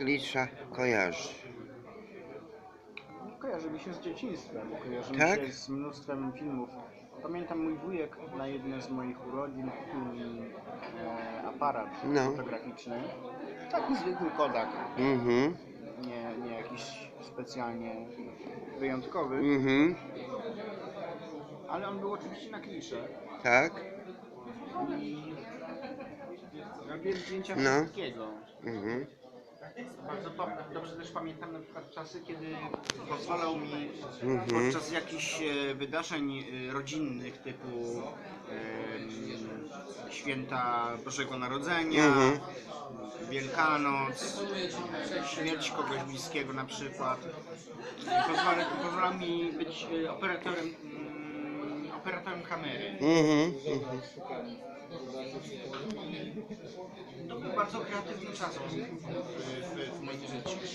Klisza kojarzy? Kojarzy mi się z dzieciństwem, kojarzy Tak? mi się z mnóstwem filmów. Pamiętam mój wujek na jedne z moich urodzin kupił mi e, aparat No. fotograficzny. Taki zwykły Kodak, Mhm, nie, nie jakiś specjalnie wyjątkowy, mhm, ale on był oczywiście na klisze. tak, I robię zdjęcia No. wszystkiego. mhm, Bardzo dobrze też pamiętam na przykład czasy, kiedy pozwalał mi mhm, podczas jakichś e, wydarzeń e, rodzinnych typu e, święta Bożego Narodzenia, Mhm. Wielkanoc, śmierć kogoś bliskiego na przykład. Pozwala, pozwala mi być e, operatorem, mm, operatorem kamery. mhm, mhm bardzo kreatywny czas.